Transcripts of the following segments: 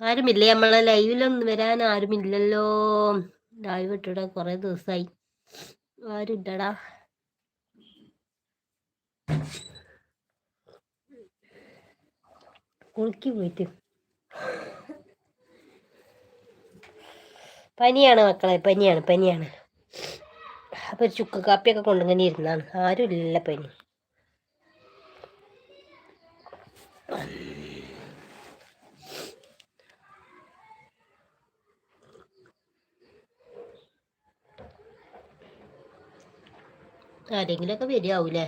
ആരുമില്ലേ? നമ്മളെ ലൈവിലൊന്നും വരാൻ ആരുമില്ലല്ലോ. ലൈവ് ഇട്ടിടാ കൊറേ ദിവസമായി ആരും ഇല്ലടാ കുളിക്ക് പോയിട്ട്. പനിയാണ് മക്കളെ പനിയാണ് പനിയാണ്. അപ്പൊ ചുക്ക് കാപ്പിയൊക്കെ കൊണ്ടിങ്ങനെ ഇരുന്നാണ്. ആരും ഇല്ല പനി. ആരെങ്കിലുമൊക്കെ വരികയാവൂലേ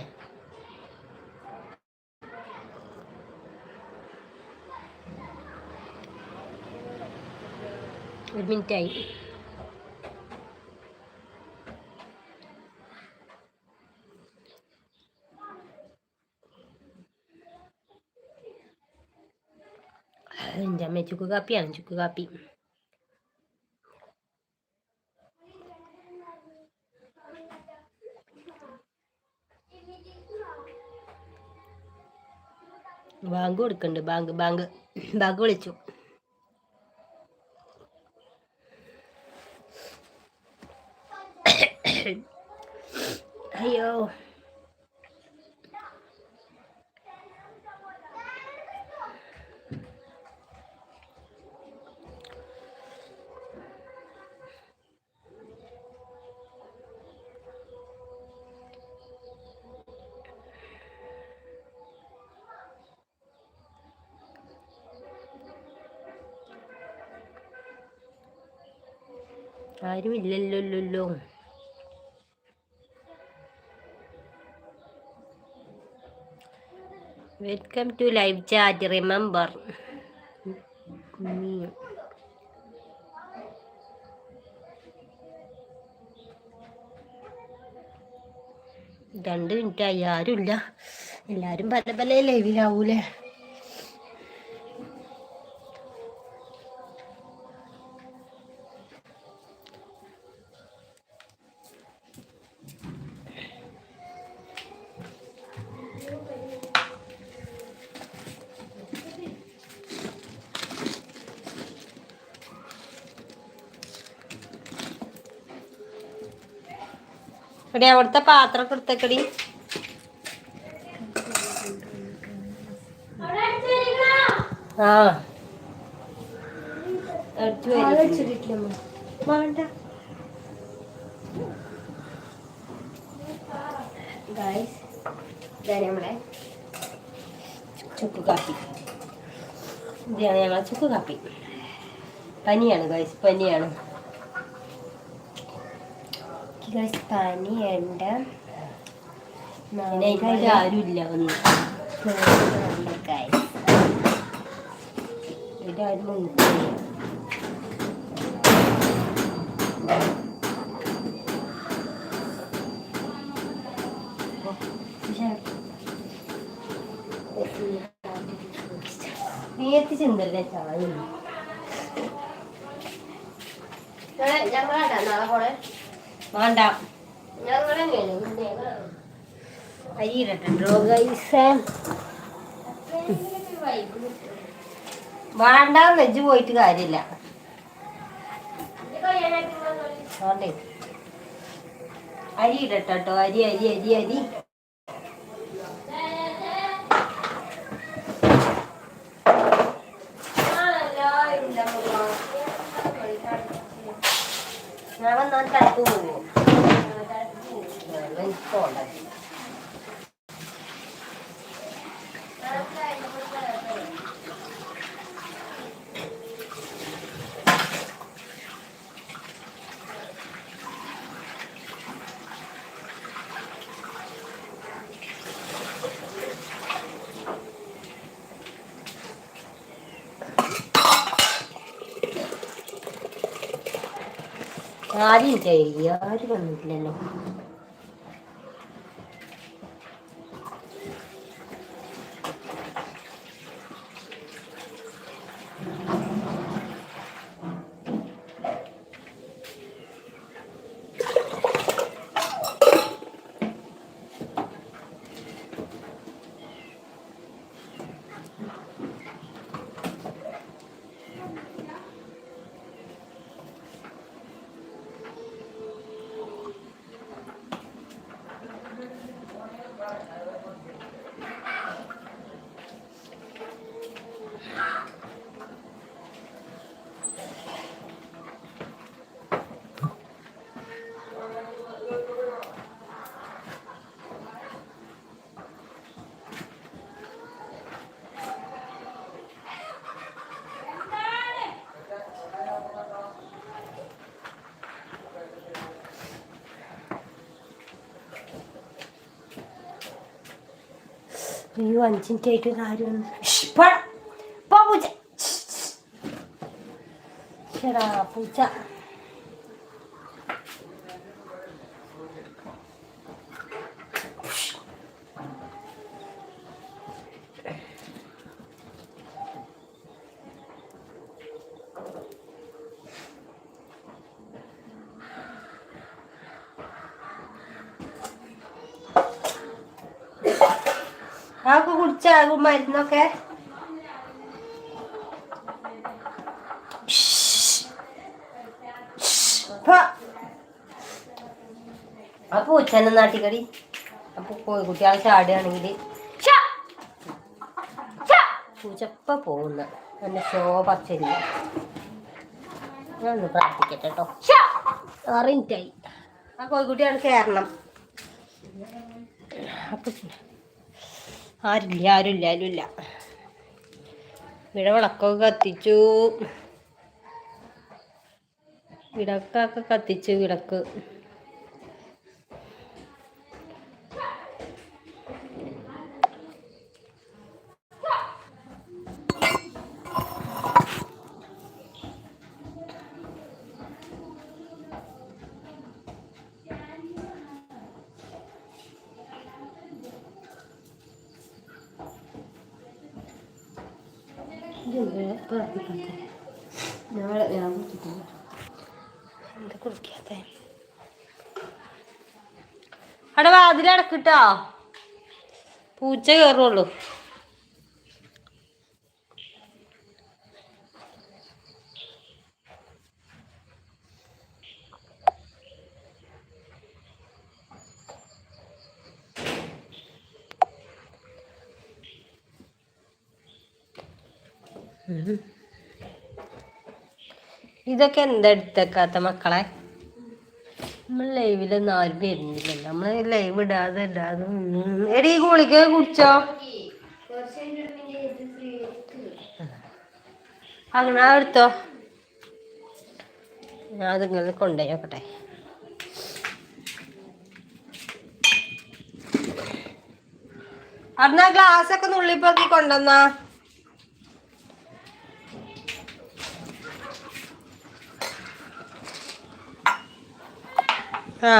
ഒരു മിനിറ്റായി എന്റെ അമ്മ ചുക്ക് കാപ്പിയാണ് ചുക്ക് കാപ്പി ബാങ്ക് കൊടുക്കണ്ട്. ബാങ്ക് ബാങ്ക് ബാങ്ക് വിളിച്ചു. അയ്യോ. ആരും ഇല്ലല്ലോ welcome to live chat remember രണ്ട് മിനിറ്റായി ആരുമില്ല എല്ലാവരും പല പല ലൈവിലാവൂലേ എടി അവിടുത്തെ പാത്രം എടുത്തേക്കടി. ആ. നമ്മളെ ചുക്ക് കാപ്പി. ഇതാണ് ഞങ്ങളെ ചുക്ക് കാപ്പി. പനിയാണ് ഗൈസ് പനിയാണ്. ഗൈസ് പനിയുണ്ട് ആരുമില്ല ഒന്ന്. ഗൈസ് ഇതാരും നേരത്തെ ചിന്തല്ലേ ചായ. വേണ്ട. അരിയിരട്ടോ ഗൈസ് പോയിട്ട് കാര്യമില്ല. അരി ഇടട്ടോ അരി അരി അരി അരി. ഞാൻ വന്നാൽ പോകും ആദ്യം ചെയ്യ ആരും വന്നിട്ടില്ലല്ലോ. അയ്യോ അഞ്ച് മിനിറ്റ് ആയിട്ട് കാര്യം പൂച്ച ശരാ പൂച്ച അതൊക്കെ കുടിച്ചാകും മരുന്നൊക്കെ. ആ പൂച്ചനെ നാട്ടിക്കടി. അപ്പൊ കുട്ടികളെ ചാടുകയാണെങ്കിൽ പൂച്ചപ്പ പോകുന്ന. എന്റെ ഷോ പച്ചല്ല ഞാൻ ഒന്ന് പ്രാർത്ഥിക്കട്ടെ കേട്ടോ ആറ് മിനിറ്റായി. ആ കോഴിക്കുട്ടിയാണ് കയറണം അപ്പൊ ആരുമില്ല ആരുമില്ല ആരുമില്ല ഇവിടെ വിളക്കൊക്കെ കത്തിച്ചു. വിളക്കൊക്കെ കത്തിച്ചു വിളക്ക്. ഞാൻ ഞാൻ കുടിച്ചിട്ടില്ല എന്താ കുടിക്കാത്ത? അവിടെ വാതിലടക്കിട്ടോ പൂച്ച കയറുള്ളൂ ഇതൊക്കെ എന്താ എടുത്തേക്കാത്ത മക്കളെ? നമ്മൾ ലൈവിലൊന്നും ആരും വരുന്നില്ലല്ലോ. നമ്മൾ ലൈവ് ഇടാതെ ഇടാതെ എടി ഗുളിക കുടിച്ചോ? അങ്ങനെ എടുത്തോ. ഞാൻ അതിങ്ങനെ കൊണ്ടുപോയി നോക്കട്ടെ. അന്നാ ഗ്ലാസ് ഒക്കെ നുള്ളിപ്പോക്കി കൊണ്ടുവന്നാ. ആ